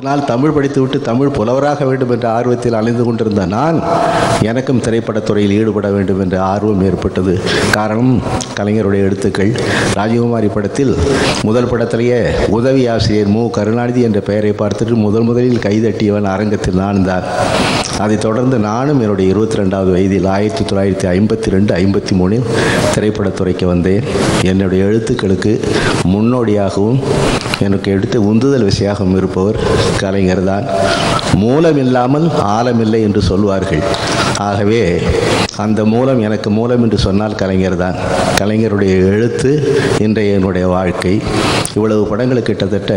இதனால் தமிழ் படித்துவிட்டு தமிழ் புலவராக வேண்டும் என்ற ஆர்வத்தில் அலைந்து கொண்டிருந்த நான் எனக்கும் திரைப்படத்துறையில் ஈடுபட வேண்டும் என்ற ஆர்வம் ஏற்பட்டது. காரணம் கலைஞருடைய எழுத்துக்கள். ராஜகுமாரி படத்தில் முதல் படத்திலேயே உதவி ஆசிரியர் மு. கருணாநிதி என்ற பெயரை பார்த்துட்டு முதல் முதலில் கைதட்டியவன் அரங்கத்தில் நான் தான். அதைத் தொடர்ந்து நானும் என்னுடைய இருபத்தி ரெண்டாவது வயதில் ஆயிரத்தி தொள்ளாயிரத்தி ஐம்பத்தி ரெண்டு ஐம்பத்தி மூணில் திரைப்படத்துறைக்கு வந்தேன். என்னுடைய எழுத்துக்களுக்கு முன்னோடியாகவும் எனக்கு எடுத்த உந்துதல் விஷயாகவும் இருப்பவர் கலைஞர் தான். மூலம் இல்லாமல் ஆழமில்லை என்று சொல்வார்கள். ஆகவே அந்த மூலம் எனக்கு மூலம் என்று சொன்னால் கலைஞர் தான். கலைஞருடைய எழுத்து இன்றைய என்னுடைய வாழ்க்கை. இவ்வளவு படங்கள் கிட்டத்தட்ட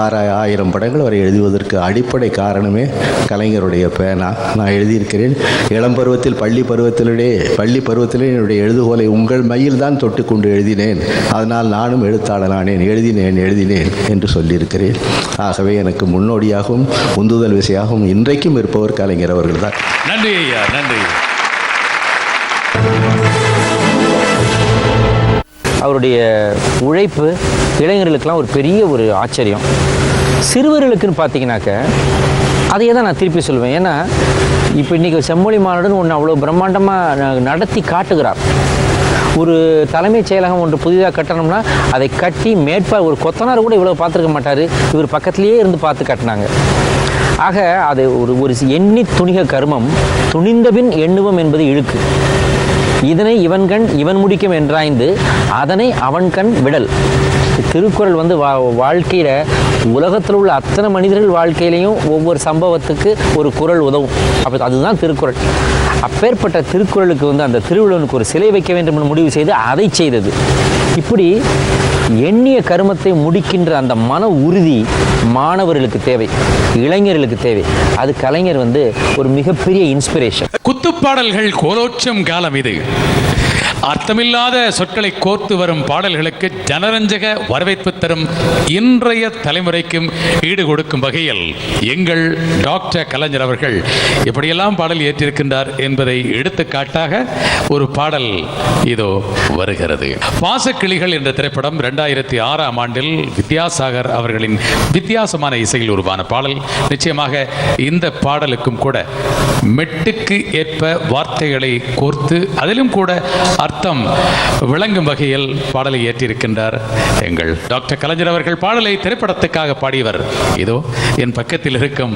ஆறாய் ஆயிரம் படங்கள் வரை எழுதுவதற்கு அடிப்படை காரணமே கலைஞருடைய பேனா. நான் எழுதியிருக்கிறேன் இளம் பருவத்தில் பள்ளி பருவத்திலே பள்ளி பருவத்திலே என்னுடைய எழுதுகோலை உங்கள் மையில் தான் தொட்டுக்கொண்டு எழுதினேன். அதனால் நானும் எழுத்தாளனானேன் எழுதினேன் எழுதினேன் என்று சொல்லியிருக்கிறேன். ஆகவே எனக்கு முன்னோடியாகவும் உந்துதல் விசையாகவும் இன்றைக்கும் இருப்பவர் கலைஞர் அவர்கள் தான். நன்றி ஐயா நன்றி அவருடைய உழைப்பு இளைஞர்களுக்கெல்லாம் ஒரு பெரிய ஒரு ஆச்சரியம். சிறுவர்களுக்குன்னு பார்த்தீங்கன்னாக்க அதையே தான் நான் திருப்பி சொல்லுவேன் ஏன்னா இப்போ இன்றைக்கி செம்மொழி மாநாடுன்னு ஒன்று அவ்வளோ பிரம்மாண்டமாக நடத்தி காட்டுகிறார். ஒரு தலைமைச் செயலகம் ஒன்று புதிதாக கட்டணும்னா அதை கட்டி மேற்பா ஒரு கொத்தனார் கூட இவ்வளோ பார்த்துருக்க மாட்டார். இவர் பக்கத்துலேயே இருந்து பார்த்து கட்டினாங்க. ஆக அது ஒரு ஒரு எண்ணி துணிக கர்மம் துணிந்தபின் எண்ணுவம் என்பது இழுக்கு. இதனை இவன் கண் இவன் முடிக்கும் என்றாய்ந்து அதனை அவன் கண் விடல். திருக்குறள் வந்து வா வாழ்க்கையில் உலகத்தில் உள்ள அத்தனை மனிதர்கள் வாழ்க்கையிலையும் ஒவ்வொரு சம்பவத்துக்கு ஒரு குறள் உதவும். அப்போ அதுதான் திருக்குறள். அப்பேற்பட்ட திருக்குறளுக்கு வந்து அந்த திருவள்ளுவனுக்கு ஒரு சிலை வைக்க வேண்டும் என்று முடிவு செய்து அதை செய்தது. இப்படி எண்ணிய கருமத்தை முடிக்கின்ற அந்த மன உறுதி மாணவர்களுக்கு தேவை இளைஞர்களுக்கு தேவை. அது கலைஞர் வந்து ஒரு மிகப்பெரிய இன்ஸ்பிரேஷன் குத்துப்பாடல்கள் கோலோச்சம் காலம் இது. அர்த்தமில்லாத சொற்களை கோர்த்து வரும் பாடல்களுக்கு ஜனரஞ்சக வரவேற்பு தரும் இன்றைய தலைமுறைக்கும் ஈடு கொடுக்கும் வகையில் எங்கள் டாக்டர் கலைஞர் அவர்கள் எப்படியெல்லாம் பாடல் ஏற்றிருக்கின்றார் என்பதை எடுத்துக்காட்டாக ஒரு பாடல் இதோ வருகிறது. பாசக்கிளிகள் என்ற திரைப்படம் ரெண்டாயிரத்தி ஆறாம் ஆண்டில் வித்யாசாகர் அவர்களின் வித்தியாசமான இசையில் உருவான பாடல். நிச்சயமாக இந்த பாடலுக்கும் கூட மெட்டுக்கு ஏற்ப வார்த்தைகளை கோர்த்து அதிலும் கூட அர்த்தம் விளங்கும் வகையில் பாடலை ஏற்றிருக்கின்றார் எங்கள் டாக்டர் கலைஞர் அவர்கள் பாடலை திரைப்படத்துக்காக பாடியவர். இதோ என் பக்கத்தில் இருக்கும்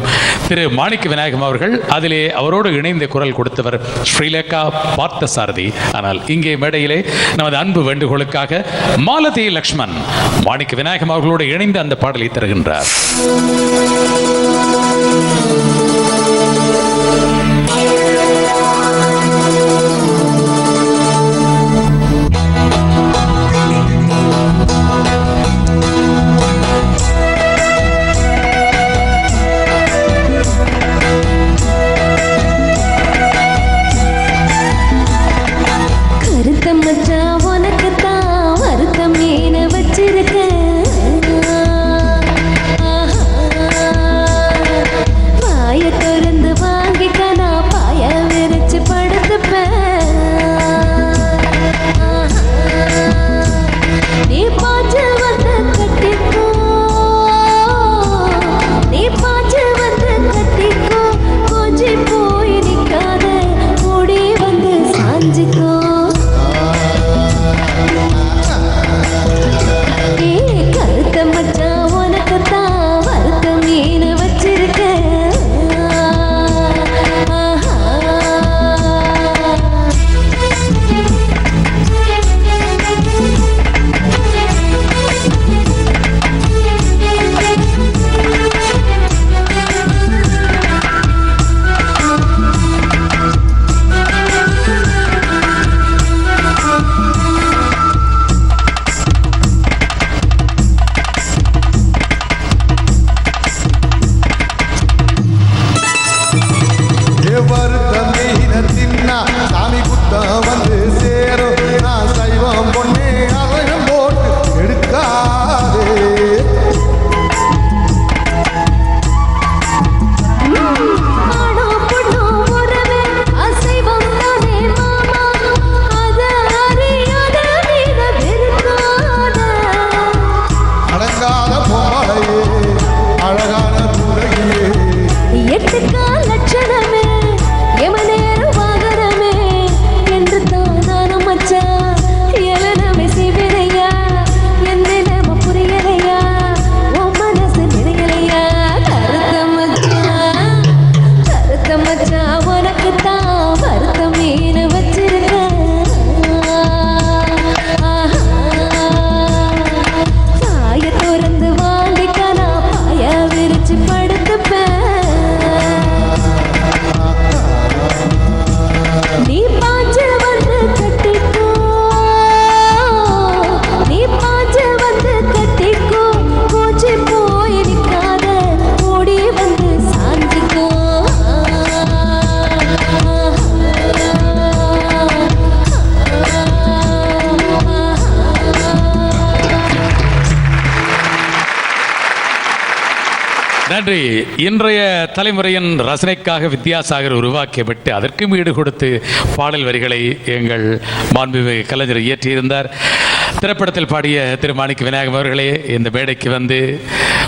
திரு மாணிக்க விநாயகம் அவர்கள் அதிலே அவரோடு இணைந்து குரல் கொடுத்தவர் ஸ்ரீலேகா பார்த்த சாரதி ஆனால் இங்கே மேடையிலே நமது அன்பு வேண்டுகோளுக்காக மாலதி லக்ஷ்மண் மாணிக்க விநாயகம் அவர்களோடு இணைந்து அந்த பாடலை தருகின்றார். நன்றி. இன்றைய தலைமுறையின் ரசனைக்காக வித்யாசாகர் உருவாக்கிவிட்டு அதற்கும் ஈடு கொடுத்து பாடல் வரிகளை எங்கள் மாண்புமிகு கலைஞர் இயற்றியிருந்தார். திரைப்படத்தில் பாடிய திரு மாணிக்க விநாயகம் அவர்களே இந்த மேடைக்கு வந்து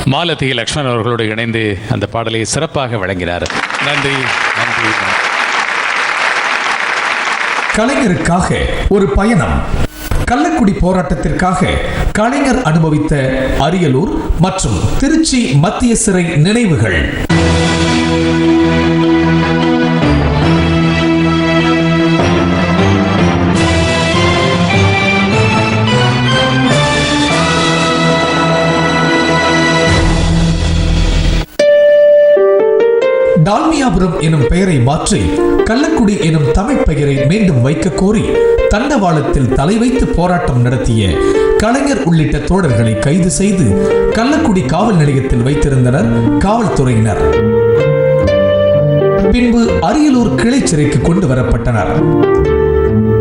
மாலதி லக்ஷ்மணன் அவர்களோடு இணைந்து அந்த பாடலை சிறப்பாக வழங்கினார். நன்றி நன்றி. கலைஞருக்காக ஒரு பயணம். கள்ளக்குடி போராட்டத்திற்காக கலைஞர் அனுபவித்த அரியலூர் மற்றும் திருச்சி மத்திய சிறை நினைவுகள். டால்மியாபுரம் எனும் பெயரை மாற்றி கள்ளக்குடி எனும் தமிழ் பெயரை மீண்டும் வைக்க கோரி தண்டவாளத்தில் தலை வைத்து போராட்டம் நடத்திய கலைஞர் உள்ளிட்ட தோழர்களை கைது செய்து கள்ளக்குடி காவல் நிலையத்தில் வைத்திருந்தனர் காவல்துறையினர். பின்பு அரியலூர் கிளை சிறைக்கு கொண்டு வரப்பட்டனர்.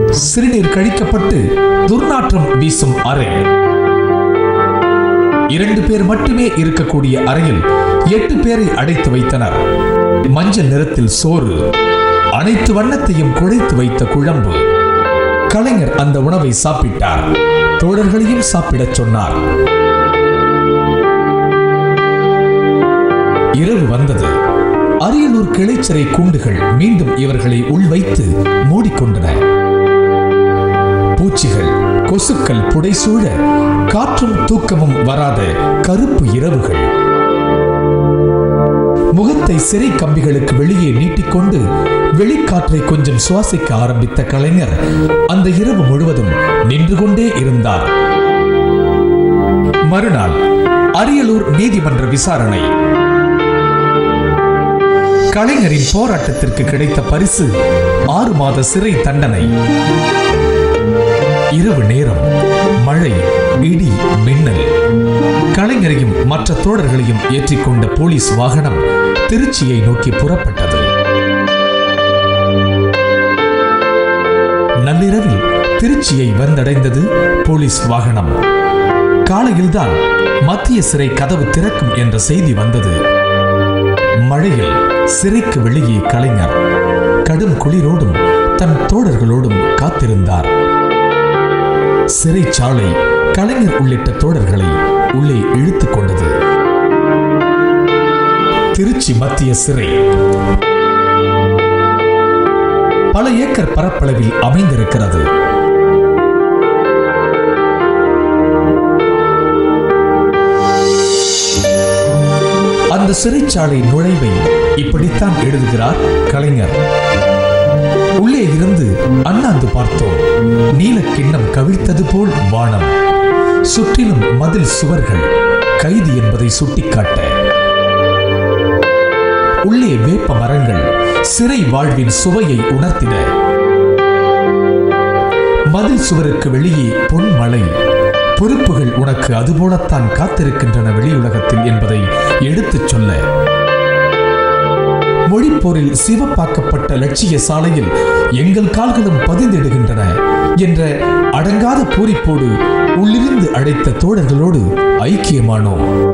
சிறுநீர் கழிக்கப்பட்டு துர்நாற்றம் வீசும் அறை. இரண்டு பேர் மட்டுமே இருக்கக்கூடிய அறையில் எட்டு பேரை அடைத்து வைத்தனர். மஞ்சள் நிறத்தில் சோறு அனைத்து வண்ணத்தையும் குழைத்து வைத்த குழம்பு. கலைஞர் அந்த உணவை சாப்பிட்டார். தோழர்களையும் சாப்பிடச் சொன்னார். இரவு வந்தது. அரியலூர் கிளைச்சிறை கூண்டுகள் மீண்டும் இவர்களை உள்வைத்து மூடிக்கொண்டன. பூச்சிகள் கொசுக்கள் புடைசூழ காற்றும் தூக்கமும் வராத கருப்பு இரவுகள். முகத்தை சிறை கம்பிகளுக்கு வெளியே நீட்டிக்கொண்டு வெளிக்காற்றை கொஞ்சம் சுவாசிக்க ஆரம்பித்த கலைஞர் அந்த இரவு முழுவதும் நின்று கொண்டே இருந்தார். மறுநாள் அரியலூர் நீதிமன்ற விசாரணை. கலைஞரின் போராட்டத்திற்கு கிடைத்த பரிசு ஆறு மாத சிறை தண்டனை. இரவு நேரம் மழை இடி மின்னல். கலைஞரையும் மற்ற தோழர்களையும் ஏற்றிக்கொண்ட போலீஸ் வாகனம் திருச்சியை நோக்கி புறப்பட்டது. நள்ளிரவில் திருச்சியை வந்தடைந்தது போலீஸ் வாகனம். காலையில்தான் மத்திய சிறை கதவு திறக்கும் என்ற செய்தி வந்தது. மழையில் சிறைக்கு வெளியே கலைஞர். கடும் குளிரோடும் தன் தோழர்களோடும் காத்திருந்தார். சிறைச்சாலை கலைஞர் உள்ளிட்ட தோழர்களை உள்ளே இழுத்துக் கொண்டது. திருச்சி மத்திய சிறை. பல ஏக்கர் பரப்பளவில் அமைந்திருக்கிறது. அந்த சிறைச்சாலை நுழைவை இப்படித்தான் எழுதுகிறார் கலைஞர். உள்ளே இருந்து அண்ணாந்து பார்த்தோம். நீலக்கிண்ணம் கவிழ்த்தது போல் வானம். சுற்றிலும் மதில் சுவர்கள். கைது என்பதை சுட்டிக்காட்ட உள்ளே வேப்ப மரங்கள் சிறை வாழ்வின் சுவையை உணர்த்தின. மதில் சுவருக்கு வெளியே பொன்மலை பொறுப்புகள் உனக்கு அதுபோலத்தான் காத்திருக்கின்றன வெளியுலகத்தில் என்பதை எடுத்துச் சொல்ல. மொழிப்போரில் சிவப்பாக்கப்பட்ட லட்சிய சாலையில் எங்கள் கால்களும் பதிந்திடுகின்றன என்ற அடங்காத பூரிப்போடு உள்ளிருந்து அழைத்த தோழர்களோடு ஐக்கியமானோம்.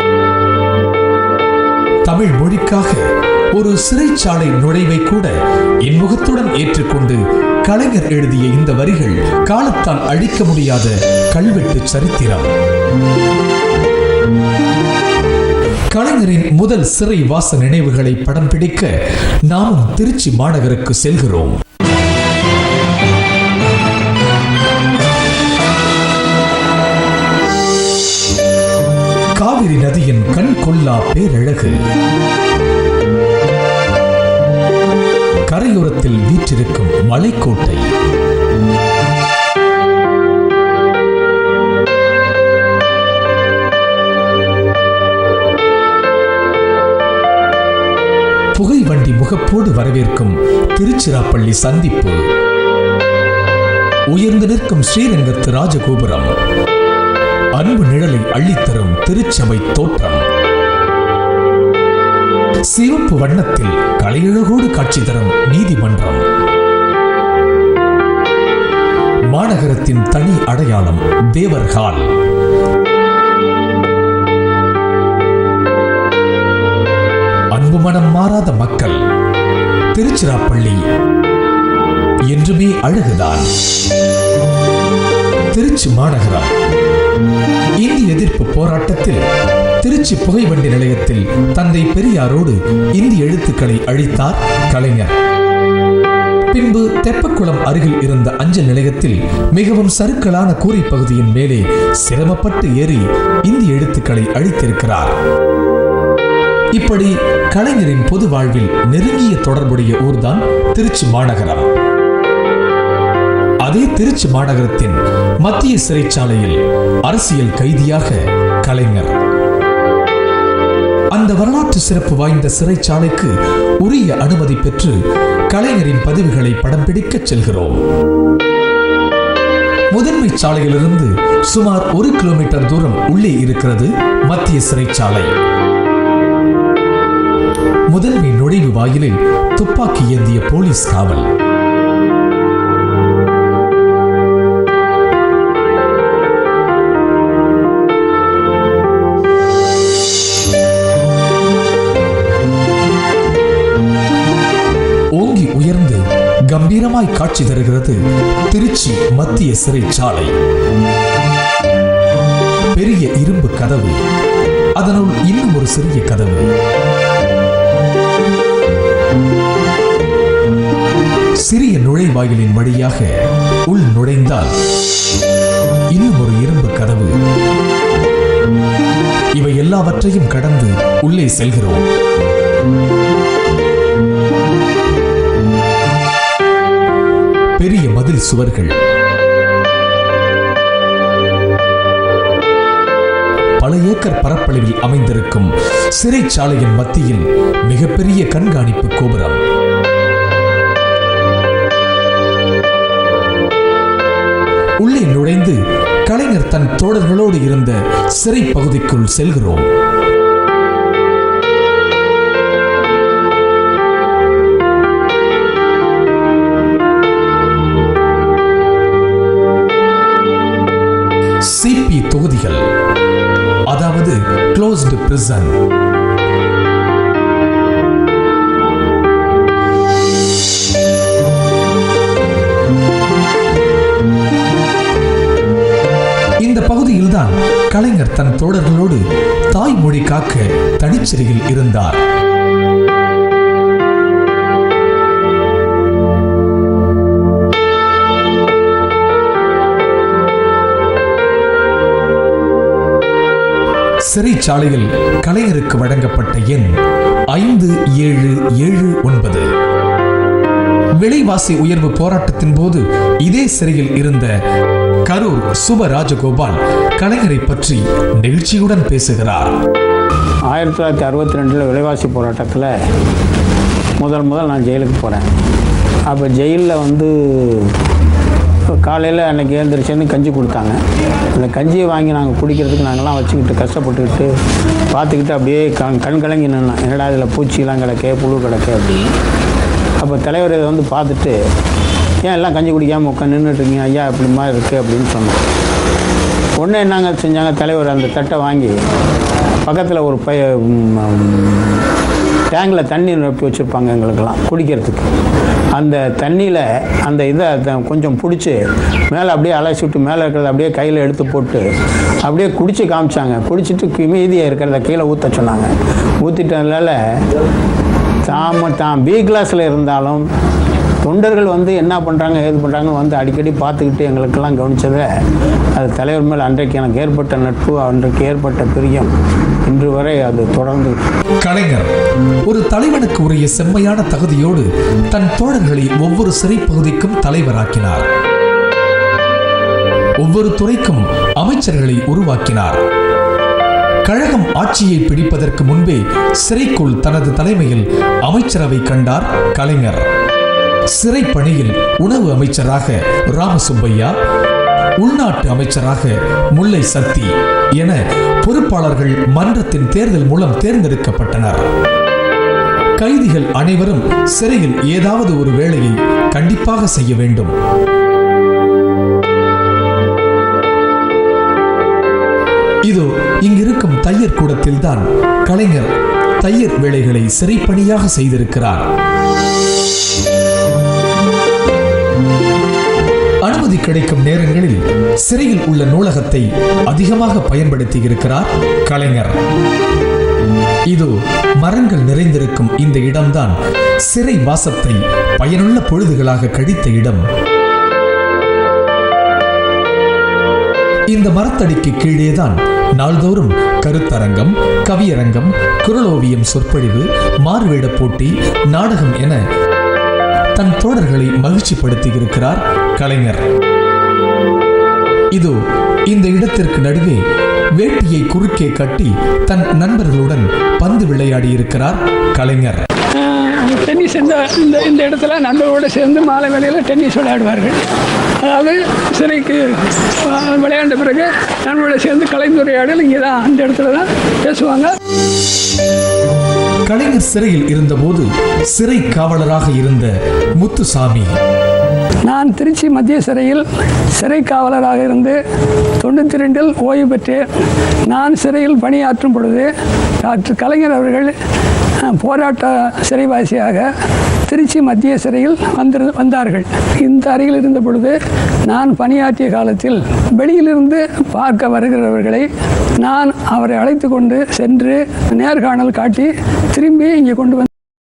தமிழ் மொழிக்காக ஒரு சிறைச்சாலை நுழைவை கூட இன்முகத்துடன் ஏற்றுக்கொண்டு கலைஞர் எழுதிய இந்த வரிகள் காலத்தால் அழிக்க முடியாத கல்வெட்டு சரித்திரம். கலைஞரின் முதல் சிறை வாச நினைவுகளை படம் பிடிக்க நாமும் திருச்சி மாநகருக்கு செல்கிறோம். காவிரி நதியின் கண் கொல்லா பேரழகு. கரையோரத்தில் வீற்றிருக்கும் மலைக்கோட்டை. புகை வண்டி முகப்போடு வரவேற்கும் திருச்சிராப்பள்ளி சந்திப்பு. உயர்ந்து நிற்கும் ஸ்ரீரங்கத்து ராஜகோபுரம். அன்பு நிழலை அள்ளித்தரும் திருச்சபை தோற்றம். சிவப்பு வண்ணத்தில் கலையழகோடு காட்சி தரும் நீதிமன்றம். மாநகரத்தின் தனி அடையாளம் தேவர் ஹால். அன்பு மனம் மாறாத மக்கள் திருச்சிராப்பள்ளி என்றுமே அழகுதான். திருச்சி மாநகரம் இந்தி எதிர்ப்பு போராட்டத்தில் திருச்சி புகைவண்டி நிலையத்தில் தந்தை பெரியாரோடு இந்தி எழுத்துக்களை அழித்தார் கலைஞர். பின்பு தெப்பக்குளம் அருகில் இருந்த அஞ்சல் நிலையத்தில் மிகவும் சறுக்கலான கூரை பகுதியின் மேலே சிரமப்பட்டு ஏறி இந்தி எழுத்துக்களை அழித்திருக்கிறார். இப்படி கலைஞரின் பொது வாழ்வில் நெருங்கிய தொடர்புடைய ஊர்தான் திருச்சி மாநகரம். அதே திருச்சி மாநகரத்தின் மத்திய சிறைச்சாலையில் அரசியல் கைதியாக கலைஞர். அந்த வரலாற்று சிறப்பு வாய்ந்த சிறைச்சாலைக்கு உரிய அனுமதி பெற்று கலைஞரின் பதிவுகளை படம் பிடிக்கச் செல்கிறோம். முதன்மை சாலையிலிருந்து சுமார் ஒரு கிலோமீட்டர் தூரம் உள்ளே இருக்கிறது மத்திய சிறைச்சாலை. முதன்மை நுழைவு வாயிலில் துப்பாக்கி ஏந்திய போலீஸ் காவல். கம்பீரமாய் காட்சி தருகிறது திருச்சி மத்திய சிறைச்சாலை. பெரிய இரும்பு கதவு. அதனுள் இன்னும் ஒரு சிறிய கதவு. சிறிய நுழைவாயிலின் வழியாக உள் நுழைந்தால் இன்னும் ஒரு இரும்பு கதவு. இவை எல்லாவற்றையும் கடந்து உள்ளே செல்கிறோம். பெரிய மதில் சுவர்கள். பல ஏக்கர் பரப்பளவில் அமைந்திருக்கும் சிறைச்சாலையின் மத்தியில் மிகப்பெரிய கண்காணிப்பு கோபுரம். உள்ளே நுழைந்து கலைஞர் தன் தோழர்களோடு இருந்த சிறை பகுதிக்குள் செல்கிறோம். சிபி தொகுதிகள். அதாவது க்ளோஸ்டு பிரிசன் இந்த பகுதியில்தான் கலைஞர் தன் தோழர்களோடு தாய்மொழி காக்க தனிச்சிறையில் இருந்தார். சிறைச்சாலையில் கலைஞருக்கு வழங்கப்பட்ட எண் ஐந்து ஏழு ஏழு ஒன்பது. விலைவாசி உயர்வு போராட்டத்தின் போது இதே சிறையில் இருந்த கரூர் சுப ராஜகோபால் கலைஞரை பற்றி நெகிழ்ச்சியுடன் பேசுகிறார். ஆயிரத்தி தொள்ளாயிரத்தி அறுபத்தி ரெண்டில் விலைவாசி போராட்டத்தில் முதல் முதல் நான் ஜெயிலுக்கு போகிறேன் அப்போ ஜெயிலில் வந்து காலையில் அன்னைக்கு எழுந்திரிச்சேன்னு கஞ்சி கொடுத்தாங்க. அந்த கஞ்சியை வாங்கி நாங்கள் குடிக்கிறதுக்கு நாங்கள்லாம் வச்சுக்கிட்டு கஷ்டப்பட்டுக்கிட்டு பார்த்துக்கிட்டு அப்படியே கண் கண் கலங்கி நின்னோம். என்னடா இதில் பூச்சிலாம் கிடக்கே புழு கிடக்கே அப்படின்னு. அப்போ தலைவர் இதை வந்து பார்த்துட்டு ஏன் எல்லாம் கஞ்சி குடிக்காமல் உட்காந்து நின்றுட்டுருக்கீங்க ஐயா இப்படி இருக்குது அப்படின்னு சொன்னோம் ஒன்று என்னங்க செஞ்சாங்க தலைவர் அந்த தட்டை வாங்கி பக்கத்தில் ஒரு பைய டேங்கில் தண்ணி நிரப்பி வச்சுருப்பாங்க எங்களுக்கெல்லாம் குடிக்கிறதுக்கு. அந்த தண்ணியில் அந்த இதை த- கொஞ்சம் பிடிச்சி மேலே அப்படியே அலசி விட்டு மேலே இருக்கிறத அப்படியே கையில் எடுத்து போட்டு அப்படியே குடிச்சு காமிச்சாங்க. குடிச்சிட்டு மீதியாக இருக்கிறத கீழே ஊற்ற சொன்னாங்க. ஊற்றிட்டதுனால தாம தான் பி கிளாஸில் இருந்தாலும் தொண்டர்கள் வந்து என்ன பண்ணுறாங்க ஏது பண்ணுறாங்க வந்து அடிக்கடி பார்த்துக்கிட்டு எங்களுக்கெல்லாம் கவனிச்சதை அது தலைவர் மேல் அன்றைக்கு எனக்கு ஏற்பட்ட நட்பு அன்றைக்கு ஏற்பட்ட பிரியம். இன்று வரை அது தொடர்ந்து கலைஞர் ஒரு தலைவனுக்கு உரிய செம்மையான தகுதியோடு தன் தோழர்களை ஒவ்வொரு சிறை பகுதிக்கும் தலைவராக்கினார். ஒவ்வொரு துறைக்கும் அமைச்சர்களை உருவாக்கினார். கழகம் ஆட்சியை பிடிப்பதற்கு முன்பே சிறைக்குள் தனது தலைமையில் அமைச்சரவை கண்டார் கலைஞர். சிறை பணியில் உணவு அமைச்சராக ராமசுப்பையா உள்நாட்டு அமைச்சராக முல்லை சக்தி என பொறுப்பாளர்கள் மன்றத்தின் தேர்தல் மூலம் தேர்ந்தெடுக்கப்பட்டனர். கைதிகள் அனைவரும் சிறையில் ஏதாவது ஒரு வேலையை கண்டிப்பாக செய்ய வேண்டும். இதோ இங்கிருக்கும் தையர் கூடத்தில்தான் கலைஞர் தையர் வேலைகளை சிறைப்பணியாக செய்திருக்கிறார். அனுமதி கிடைக்கும் நேரங்களில் சிறையில் உள்ள நூலகத்தை அதிகமாக பயன்படுத்தி இருக்கிறார் கலைஞர். இது மரங்கள் நிறைந்திருக்கும் இந்த இடம்தான் சிறை வாசத்தை பயனுள்ள பொழுதுகளாக கழித்த இடம். இந்த மரத்தடிக்கு கீழேதான் நாள்தோறும் கருத்தரங்கம் கவியரங்கம் குரலோவியம் சொற்பொழிவு மாறுவேட போட்டி நாடகம் என தன் தோழர்களை மகிழ்ச்சிப்படுத்தியிருக்கிறார் கலைஞர். இதோ இந்த இடத்திற்கு நடுவே வேட்டியை குறுக்கே கட்டி தன் நண்பர்களுடன் பந்து விளையாடி இருக்கிறார் கலைஞர் டென்னிஸ் இந்த இந்த இந்த இடத்துல நண்பர்களோடு சேர்ந்து மாலை வேளையில் டென்னிஸ் விளையாடுவார்கள். அதாவது சிறைக்கு விளையாண்ட பிறகு நண்பர்களோடு சேர்ந்து கலைந்துரையாடல் இங்கே தான் அந்த இடத்துல தான் பேசுவாங்க. கலைஞர் சிறையில் இருந்தபோது சிறை காவலராக இருந்த முத்துசாமி நான் திருச்சி மத்திய சிறையில் சிறை காவலராக இருந்து தொண்ணூற்றி ரெண்டில் ஓய்வு பெற்றேன் நான் சிறையில் பணியாற்றும் பொழுது டாக்டர் கலைஞர் அவர்கள் போராட்ட சிறைவாசியாக திருச்சி மத்திய சிறையில் வந்திரு வந்தார்கள். இந்த அறையில் இருந்த பொழுது நான் பணியாற்றிய காலத்தில் வெளியிலிருந்து பார்க்க வருகிறவர்களை நான் அவரை அழைத்து கொண்டு சென்று நேர்காணல் காட்டி திரும்பி இங்கே கொண்டு வந்து